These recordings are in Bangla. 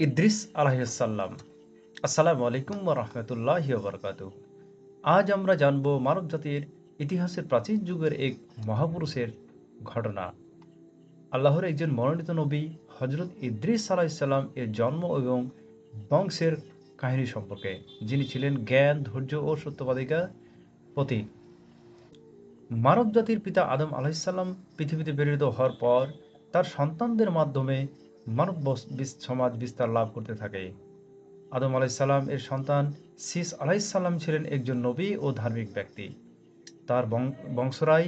ইদ্রিস আলাহিসাল্লাম আসসালামু আলাইকুম রহমতুল্লাহ বরকাত আজ আমরা জানব মানব জাতির ইতিহাসের প্রাচীন যুগের এক মহাপুরুষের ঘটনা। আল্লাহর একজন মনোনীত নবী হজরত ইদ্রিস আলাহিসাল্লাম এর জন্ম এবং বংশের কাহিনী সম্পর্কে, যিনি ছিলেন জ্ঞান, ধৈর্য ও সত্যবাদিকা প্রতীক। মানব জাতির পিতা আদম আলাহিসাল্লাম পৃথিবীতে প্রেরিত হওয়ার পর তার সন্তানদের মাধ্যমে মানব সমাজ বিস্তার লাভ করতে থাকে। আদম আলাইসাল্লাম এর সন্তান সিস আলাইসাল্লাম ছিলেন একজন নবী ও ধার্মিক ব্যক্তি। তার বংশরাই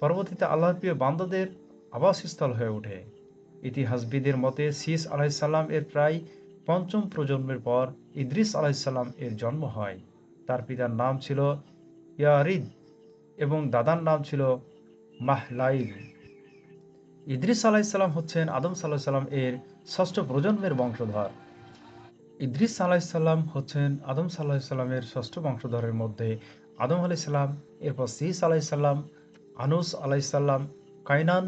পরবর্তীতে আল্লাহর প্রিয় বান্দাদের আবাসস্থল হয়ে ওঠে। ইতিহাসবিদের মতে সিস আলাইসাল্লাম এর প্রায় পঞ্চম প্রজন্মের পর ইদ্রিস আলাইসাল্লাম এর জন্ম হয়। তার পিতার নাম ছিল ইয়ারিদ এবং দাদার নাম ছিল মাহলাইল। ইদ্রিস আলাইসাল্লাম হচ্ছেন আদম সাল্লাহ সাল্লাম এর ষষ্ঠ প্রজন্মের বংশধর। ইদ্রিস আলাইসাল্লাম হচ্ছেন আদম সাল্লাহ সাল্লামের ষষ্ঠ বংশধরের মধ্যে আদম আলাইসাল্লাম, এরপর সিস আলাইসাল্লাম, আনুস আলাইসাল্লাম, কাইনান,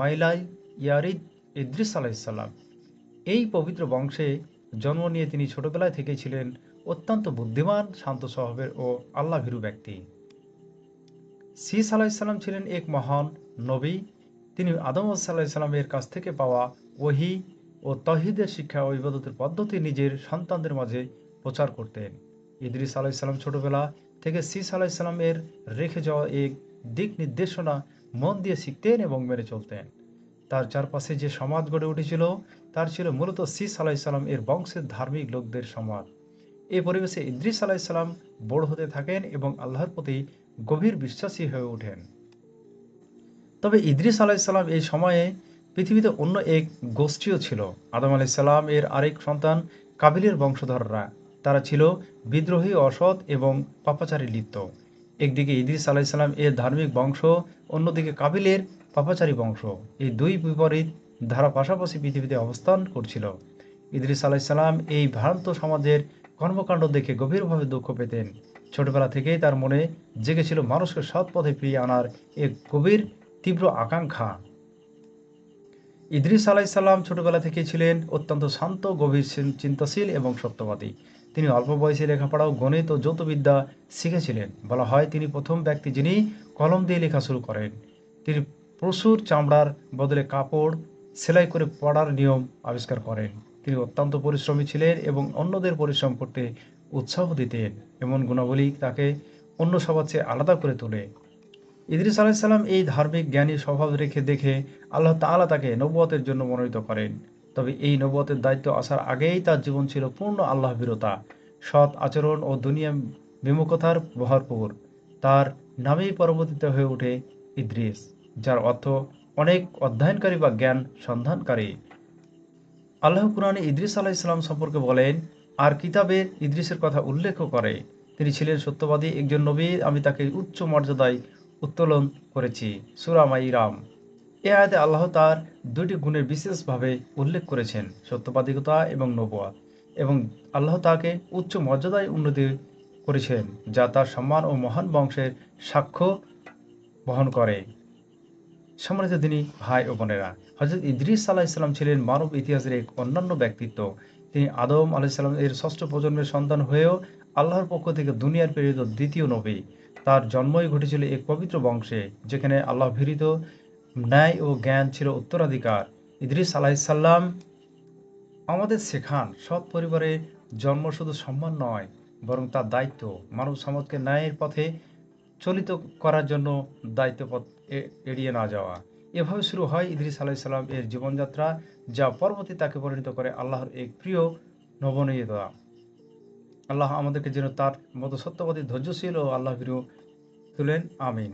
মাইলাই, ইয়ারিদ, ইদ্রিস আলাইসাল্লাম। এই পবিত্র বংশে জন্ম নিয়ে তিনি ছোটবেলায় থেকেই ছিলেন অত্যন্ত বুদ্ধিমান, শান্ত স্বভাবের ও আল্লাভীরু ব্যক্তি। সিস আলাইসাল্লাম ছিলেন এক মহান নবী তিনি আদম সাল্লামের কাছ থেকে পাওয়া ওহি ও তহিদের শিক্ষা ও ইবাদতের পদ্ধতি নিজের সন্তানদের মাঝে প্রচার করতেন। ইদ্রিস আলাইসাল্লাম ছোটবেলা থেকে সিস আলাইসাল্লামের রেখে যাওয়া এক দিক নির্দেশনা মন দিয়ে শিখতেন এবং মেনে চলতেন। তার চারপাশে যে সমাজ গড়ে উঠেছিল, তার ছিল মূলত সিস আলাইসাল্লাম এর বংশের ধার্মিক লোকদের সমাজ। এই পরিবেশে ইদ্রিস আলাইসাল্লাম বড় হতে থাকেন এবং আল্লাহর প্রতি গভীর বিশ্বাসী হয়ে ওঠেন। তবে ইদ্রিস আলাইসাল্লাম এই সময়ে পৃথিবীতে অন্য এক গোষ্ঠীও ছিল। আদম আলাইসাল্লাম এর আরেক সন্তান কাবিলের বংশধররা। তারা ছিল বিদ্রোহী, অসৎ এবং পাপাচারী লিপ্ত। একদিকে ইদ্রিস আলাইসাল্লাম এর ধার্মিক বংশ, অন্যদিকে কাবিলের পাপাচারী বংশ। এই দুই বিপরীত ধারা পাশাপাশি পৃথিবীতে অবস্থান করছিল। ইদ্রিস আলাইসাল্লাম এই ভ্রান্ত সমাজের কর্মকাণ্ড দেখে গভীরভাবে দুঃখ পেতেন। ছোটবেলা থেকেই তার মনে জেগেছিল মানুষকে সৎ পথে ফিরিয়ে আনার এক গভীর তীব্র আকাঙ্ক্ষা। ইদ্রিস আলাইসাল্লাম ছোটবেলা থেকে ছিলেন অত্যন্ত শান্ত, গভীর চিন্তাশীল এবং সত্যবাদী। তিনি অল্প বয়সে লেখাপড়া ও গণিত ও যৌথবিদ্যা শিখেছিলেন। বলা হয় তিনি প্রথম ব্যক্তি যিনি কলম দিয়ে লেখা শুরু করেন। তিনি প্রচুর চামড়ার বদলে কাপড় সেলাই করে পড়ার নিয়ম আবিষ্কার করেন। তিনি অত্যন্ত পরিশ্রমী ছিলেন এবং অন্যদের পরিশ্রম করতে উৎসাহ দিতেন। এমন গুণাবলী তাকে অন্য সবার চেয়ে আলাদা করে তোলে। ইদ্রিস আলাইসাল্লাম এই ধার্মিক জ্ঞানী স্বভাব রেখে দেখে আল্লাহ তাআলা তাকে নবুয়তের জন্য মনোনীত করেন। তবে এই নবুয়তের দায়িত্ব আসার আগেই তার জীবন ছিল পূর্ণ আল্লাহ বিরতা সৎ আচরণ ও দুনিয়া বিমুখতার ভরপুর। তার নামেই পরবর্তীতে হয়ে ওঠে ইদ্রিস, যার অর্থ অনেক অধ্যয়নকারী বা জ্ঞান সন্ধানকারী। আল্লাহ কুরআনে ইদ্রিস আলাহ ইসলাম সম্পর্কে বলেন, আর কিতাবে ইদ্রিসের কথা উল্লেখ করে। তিনি ছিলেন সত্যবাদী একজন নবী, আমি তাকে উচ্চ মর্যাদায় উত্তোলন করেছি সুরামাইরাম এ আয়াতে আল্লাহ তার দুটি গুণের বিশেষভাবে উল্লেখ করেছেন, সত্যবাদিকতা এবং নবুয়াত এবং আল্লাহ তাকে উচ্চ মর্যাদায় উন্নতি করেছেন, যা তার সম্মান ও মহান বংশের সাক্ষ্য বহন করে। সম্মানিত তিনি ভাই ও বোনেরা হজরত ইদ্রিস আলাহ ইসলাম ছিলেন মানব ইতিহাসের এক অন্যান্য ব্যক্তিত্ব। তিনি আদম আলাইসাল্লাম এর ষষ্ঠ প্রজন্মের সন্তান হয়েও আল্লাহর পক্ষ থেকে দুনিয়ার প্রেরিত দ্বিতীয় নবী। তার জন্মই ঘটেছিল এক পবিত্র বংশে, যেখানে আল্লাহ ভীরিত ন্যায় ও জ্ঞান ছিল উত্তরাধিকার। ইদ্রিস আলাইসাল্লাম আমাদের শেখান, সৎ পরিবারে জন্ম শুধু সম্মান নয়, বরং তার দায়িত্ব। মানব সমাজকে ন্যায়ের পথে চলিত করার জন্য দায়িত্বপথ এড়িয়ে না যাওয়া। এভাবে শুরু হয় ইদ্রিস আলাইসাল্লাম এর জীবনযাত্রা, যা পরবর্তী তাকে পরিণত করে আল্লাহর এক প্রিয় নবনীয়তা আল্লাহ আমাদেরকে যেন তার মতো সত্যবাদী ধৈর্যশীল ও আল্লাহ তুলেন আমিন।